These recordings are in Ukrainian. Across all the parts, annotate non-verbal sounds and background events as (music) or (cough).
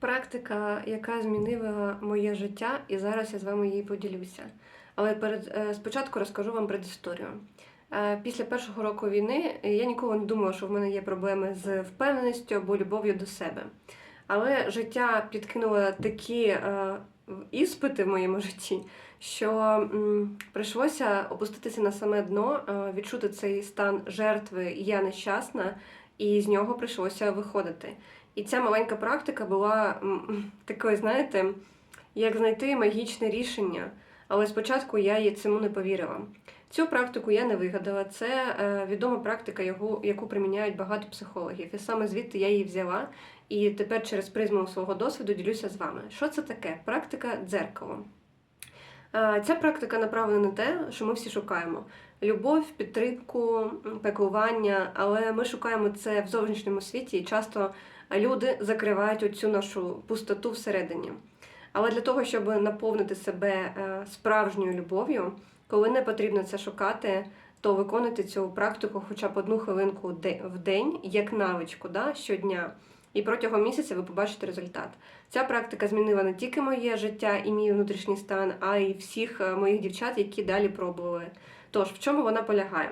Практика, яка змінила моє життя, і зараз я з вами її поділюся. Але перед е, спочатку розкажу вам предісторію. Е, Після першого року війни я ніколи не думала, що в мене є проблеми з впевненістю або любов'ю до себе. Але життя підкинуло такі е, іспити в моєму (laughs) житті, що прийшлося опуститися на саме дно, відчути цей стан жертви я нещасна, і з нього прийшлося виходити. І ця маленька практика була такою, знаєте, як знайти магічне рішення. Але спочатку я цьому не повірила. Цю практику я не вигадала. Це е, відома практика, яку, приміняють багато психологів. І саме звідти я її взяла. І тепер через призму свого досвіду ділюся з вами. Що це таке? Практика дзеркало. Е, Ця практика направлена на те, що ми всі шукаємо любов, підтримку, м, пеклування, але ми шукаємо це в зовнішньому світі, і часто люди закривають оцю нашу пустоту всередині. Але для того, щоб наповнити себе е, справжньою любов'ю, коли не потрібно це шукати, то виконуйте цю практику хоча б одну хвилинку в день, як навичку, да, щодня. І протягом місяця ви побачите результат. Ця практика змінила не тільки моє життя і мій внутрішній стан, а й всіх е, моїх дівчат, які далі пробували. Тож, в чому вона полягає?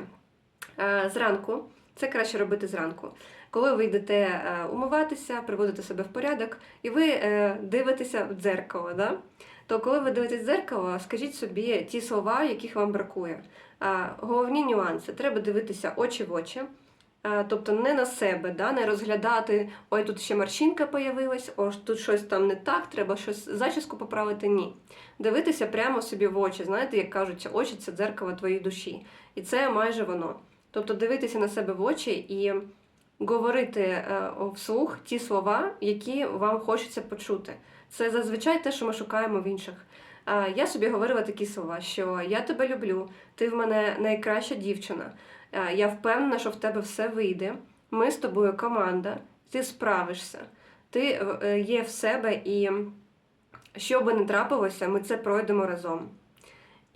Е, Зранку, це краще робити зранку. Коли ви йдете е, умиватися, приводите себе в порядок, і ви е, дивитеся в дзеркало, да? то коли ви дивитесь в дзеркало, скажіть собі ті слова, яких вам бракує. Головні нюанси. Треба дивитися очі в очі. Тобто не на себе, да? не розглядати, ой, тут ще морщинка появилась, ось тут щось там не так, треба щось зачіску поправити. Ні. Дивитися прямо собі в очі. Знаєте, як кажуть, очі це дзеркало твоєї душі. І це майже воно. Тобто дивитися на себе в очі і говорити е, вслух ті слова, які вам хочеться почути. Це зазвичай те, що ми шукаємо в інших. Я собі говорила такі слова, що я тебе люблю, ти в мене найкраща дівчина. Е, Я впевнена, що в тебе все вийде. Ми з тобою команда, ти справишся, ти е, є в себе, і що би не трапилося, ми це пройдемо разом.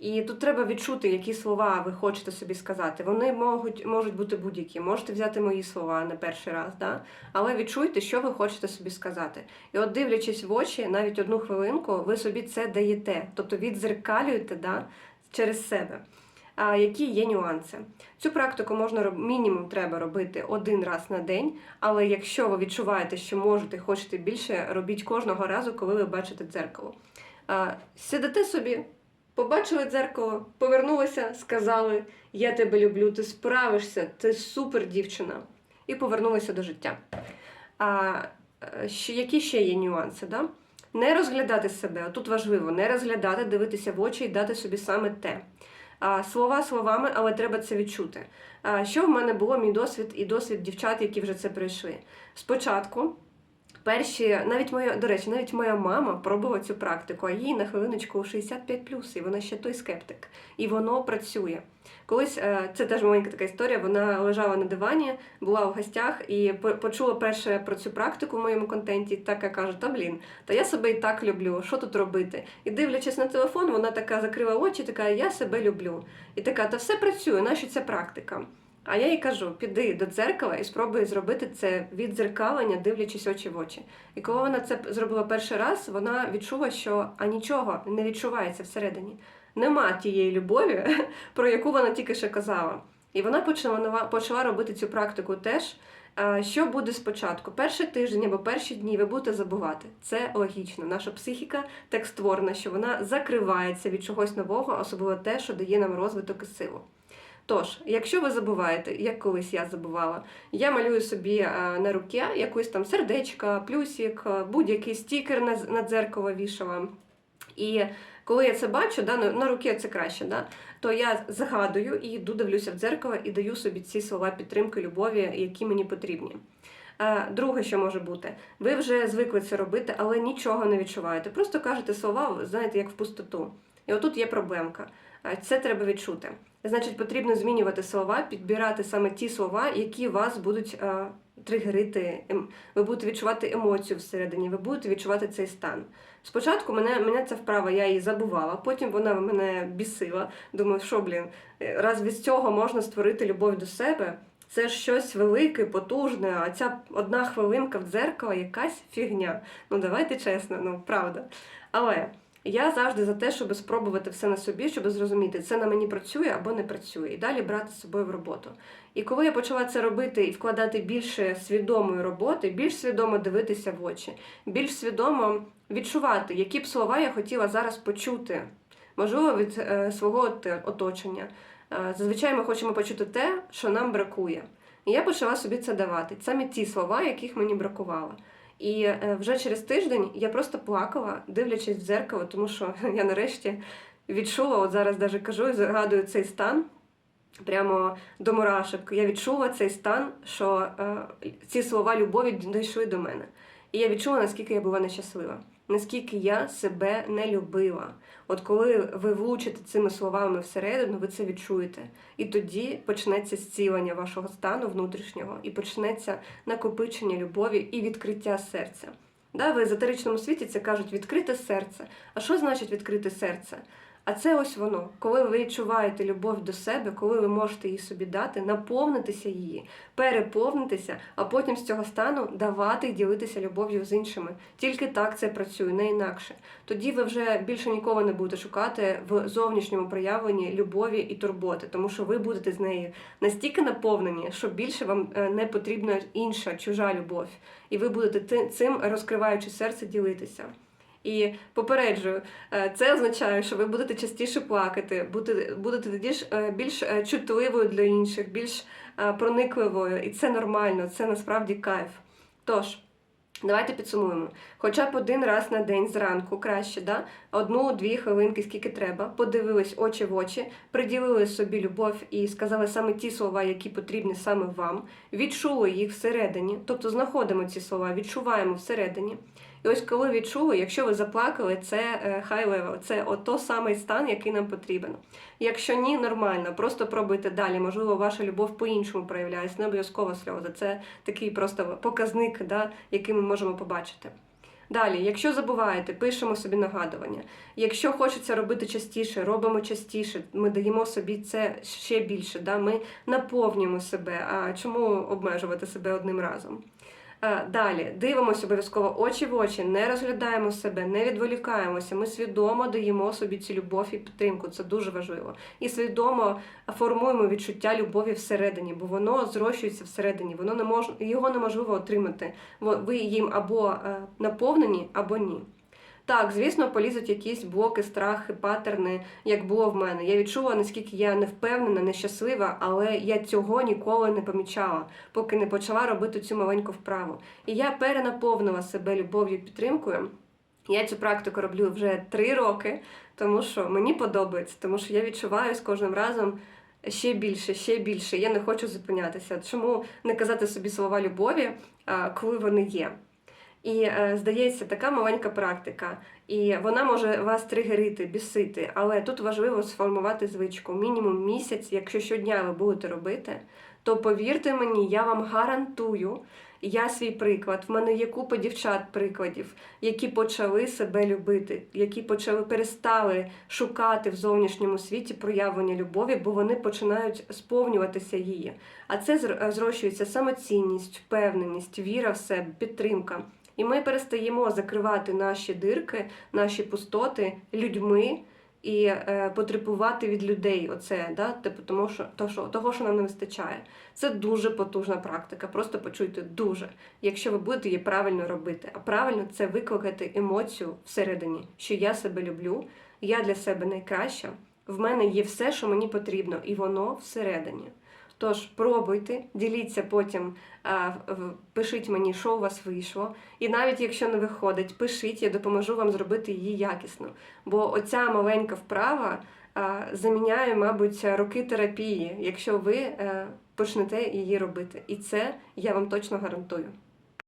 І тут треба відчути, які слова ви хочете собі сказати. Вони можуть, можуть бути будь-які. Можете взяти мої слова на перший раз, да? але відчуйте, що ви хочете собі сказати. І от дивлячись в очі, навіть одну хвилинку, ви собі це даєте, тобто відзеркалюєте да, через себе. А які є нюанси? Цю практику можна мінімум треба робити один раз на день, але якщо ви відчуваєте, що можете хочете більше, робіть кожного разу, коли ви бачите дзеркало. А, сидите собі, Побачили дзеркало, повернулися, сказали: Я тебе люблю, ти справишся, ти супер дівчина. І повернулися до життя. А е, ще, які ще є нюанси? Да? Не розглядати себе, тут важливо, не розглядати, дивитися в очі і дати собі саме те. А, слова словами, але треба це відчути. А, що в мене було, мій досвід і досвід дівчат, які вже це пройшли. Спочатку Перші, навіть моя, до речі, навіть моя мама пробувала цю практику, а їй на хвилиночку 65 і вона ще той скептик. І воно працює. Колись е, це теж маленька така історія. Вона лежала на дивані, була в гостях і почула перше про цю практику в моєму контенті. Така каже: Та блін, та я себе і так люблю. Що тут робити? І дивлячись на телефон, вона така закрила очі, така я себе люблю. І така, та все працює, нащо ця практика? А я їй кажу: піди до дзеркала і спробуй зробити це віддзеркалення, дивлячись очі в очі. І коли вона це зробила перший раз, вона відчула, що а нічого не відчувається всередині. Нема тієї любові, (laughs) про яку вона тільки що казала. І вона почала почала робити цю практику теж. Що буде спочатку? Перший тиждень або перші дні ви будете забувати. Це логічно. Наша психіка так створена, що вона закривається від чогось нового, особливо те, що дає нам розвиток і силу. Тож, якщо ви забуваєте, як колись я забувала, я малюю собі е, на руки якусь там сердечко, плюсик, е, будь-який стікер на, дзеркало вішала. І коли я це бачу, да, на, руки це краще, да, то я згадую і йду, дивлюся в дзеркало і даю собі ці слова підтримки, любові, які мені потрібні. Е, Друге, що може бути, ви вже звикли це робити, але нічого не відчуваєте. Просто кажете слова, знаєте, як в пустоту. І отут є проблемка. Це треба відчути. Значить, потрібно змінювати слова, підбирати саме ті слова, які вас будуть е, тригерити. ем, Ви будете відчувати емоцію всередині, ви будете відчувати цей стан. Спочатку мене, мене ця вправа, я її забувала, потім вона мене бісила. Думаю, що, блін, е, раз від цього можна створити любов до себе. Це ж щось велике, потужне, а ця одна хвилинка в дзеркало якась фігня. Ну давайте чесно, ну правда. Але я завжди за те, щоб спробувати все на собі, щоб зрозуміти, це на мені працює або не працює, і далі брати з собою в роботу. І коли я почала це робити і вкладати більше свідомої роботи, більш свідомо дивитися в очі, більш свідомо відчувати, які б слова я хотіла зараз почути, можливо, від е, свого оточення. Е, зазвичай ми хочемо почути те, що нам бракує. І я почала собі це давати. Саме ті слова, яких мені бракувало. І е, вже через тиждень я просто плакала, дивлячись в дзеркало, тому що (laughs) я нарешті відчула, от зараз даже кажу і згадую цей стан. Прямо до мурашок. Я відчула цей стан, що е, ці слова любові дійшли до мене. І я відчула, наскільки я була нещаслива, наскільки я себе не любила. От коли ви влучите цими словами всередину, ви це відчуєте. І тоді почнеться зцілення вашого стану внутрішнього, і почнеться накопичення любові і відкриття серця. Да, в езотеричному світі це кажуть відкрите серце. А що значить відкрите серце? А це ось воно, коли ви відчуваєте любов до себе, коли ви можете її собі дати, наповнитися її, переповнитися, а потім з цього стану давати і ділитися любов'ю з іншими. Тільки так це працює, не інакше. Тоді ви вже більше ніколи не будете шукати в зовнішньому проявленні любові і турботи, тому що ви будете з нею настільки наповнені, що більше вам е, не потрібна інша чужа любов, і ви будете цим розкриваючи серце ділитися. І попереджую, е, це означає, що ви будете частіше плакати, будете, будете е, більш е, чутливою для інших, більш е, проникливою, і це нормально, це насправді кайф. Тож, давайте підсумуємо. Хоча б один раз на день зранку краще, да? одну-дві хвилинки, скільки треба, подивились очі в очі, приділили собі любов і сказали саме ті слова, які потрібні саме вам, відчули їх всередині, тобто знаходимо ці слова, відчуваємо всередині. І ось коли відчули, якщо ви заплакали, це е, high level, це ото самий стан, який нам потрібен. Якщо ні, нормально, просто пробуйте далі. Можливо, ваша любов по-іншому проявляється, не обов'язково сльози. Це такий просто показник, да, який ми можемо побачити. Далі, якщо забуваєте, пишемо собі нагадування. Якщо хочеться робити частіше, робимо частіше. Ми даємо собі це ще більше. Да? Ми наповнюємо себе. А чому обмежувати себе одним разом? Далі дивимося обов'язково очі в очі, не розглядаємо себе, не відволікаємося. Ми свідомо даємо собі цю любов і підтримку. Це дуже важливо. І свідомо формуємо відчуття любові всередині, бо воно зрощується всередині. Воно не мож... його неможливо отримати. Ви їм або е, наповнені, або ні. Так, звісно, полізуть якісь блоки, страхи, паттерни, як було в мене. Я відчула, наскільки я не впевнена, нещаслива, але я цього ніколи не помічала, поки не почала робити цю маленьку вправу. І я перенаповнила себе любов'ю підтримкою. Я цю практику роблю вже три роки, тому що мені подобається, тому що я відчуваю з кожним разом ще більше, ще більше. Я не хочу зупинятися. Чому не казати собі слова любові, коли вони є? І е, здається, така маленька практика, і вона може вас тригерити, бісити, але тут важливо сформувати звичку. Мінімум місяць, якщо щодня ви будете робити, то повірте мені, я вам гарантую, я свій приклад. В мене є купа дівчат прикладів, які почали себе любити, які почали перестали шукати в зовнішньому світі проявлення любові, бо вони починають сповнюватися її. А це зрощується самоцінність, впевненість, віра в себе, підтримка. І ми перестаємо закривати наші дирки, наші пустоти людьми і е, потребувати від людей оце, да? типу, тому що, то, що, того, що нам не вистачає. Це дуже потужна практика. Просто почуйте дуже, якщо ви будете її правильно робити. А правильно це викликати емоцію всередині, що я себе люблю, я для себе найкраща, в мене є все, що мені потрібно, і воно всередині. Тож пробуйте, діліться потім, в- пишіть мені, що у вас вийшло. І навіть якщо не виходить, пишіть, я допоможу вам зробити її якісно. Бо оця маленька вправа заміняє, мабуть, роки терапії, якщо ви е, почнете її робити. І це я вам точно гарантую.